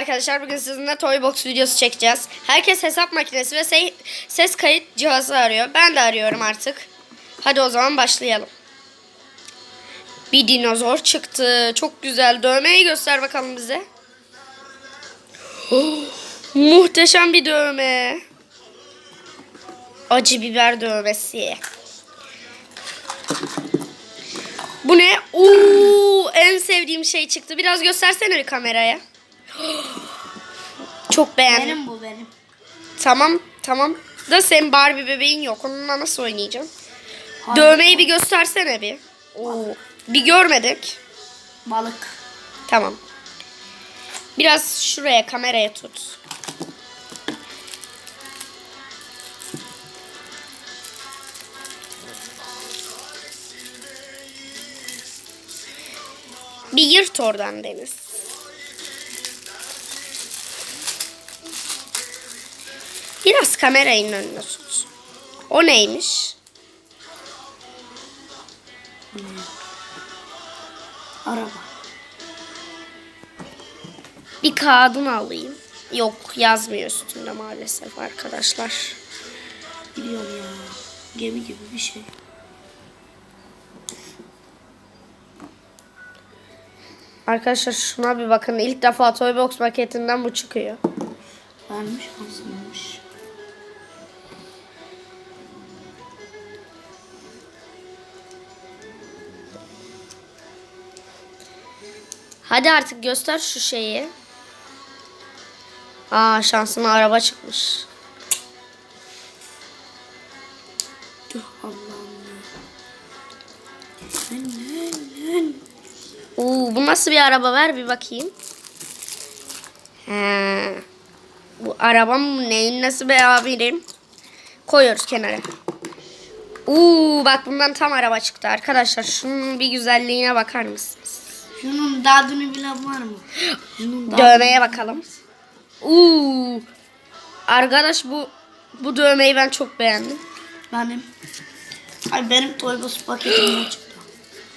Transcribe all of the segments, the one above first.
arkadaşlar. Bugün sizinle Toybox videosu çekeceğiz. Herkes hesap makinesi ve se- ses kayıt cihazı arıyor. Ben de arıyorum artık. Hadi o zaman başlayalım. Bir dinozor çıktı. Çok güzel. Dövmeyi göster bakalım bize. Oh, muhteşem bir dövme. Acı biber dövmesi. Bu ne? Oo, en sevdiğim şey çıktı. Biraz göstersene bir kameraya. Çok beğendim. Benim bu benim. Tamam, tamam. Da senin Barbie bebeğin yok. Onunla nasıl oynayacaksın? Hayır. Dövmeyi bir göstersene bir. Oo. Bir görmedik. Balık. Tamam. Biraz şuraya kameraya tut. Bir yırt oradan Deniz. Biraz kamerayın önüne tut. O neymiş? Araba. Bir kağıdını alayım. Yok yazmıyor üstünde maalesef arkadaşlar. Biliyorum ya. Gemi gibi bir şey. Arkadaşlar şuna bir bakın. İlk defa Toybox paketinden bu çıkıyor. Vermiş aslında. Hadi artık göster şu şeyi. Aa şansıma araba çıkmış. Allah'ım. Oo, bu nasıl bir araba ver bir bakayım. He. Bu arabam neyin nasıl be abim? Koyuyoruz kenara. Oo, bak bundan tam araba çıktı arkadaşlar. Şunun bir güzelliğine bakar mısınız? Şunun dadını bilen var mı? Şunun Dövmeye bakalım. Oo. Arkadaş bu bu dövmeyi ben çok beğendim. Benim. Ay benim Toybos paketimden çıktı.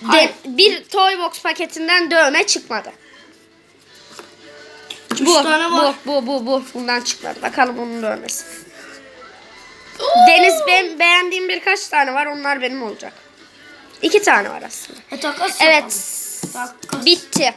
De, Hayır. bir Toybox paketinden dövme çıkmadı. Üç Bu, tane var. bu, bu, bu, bu. Bundan çıkmadı. Bakalım bunun dövmesi. Deniz ben beğendiğim birkaç tane var. Onlar benim olacak. İki tane var aslında. E takas Evet. yapalım. Bitti.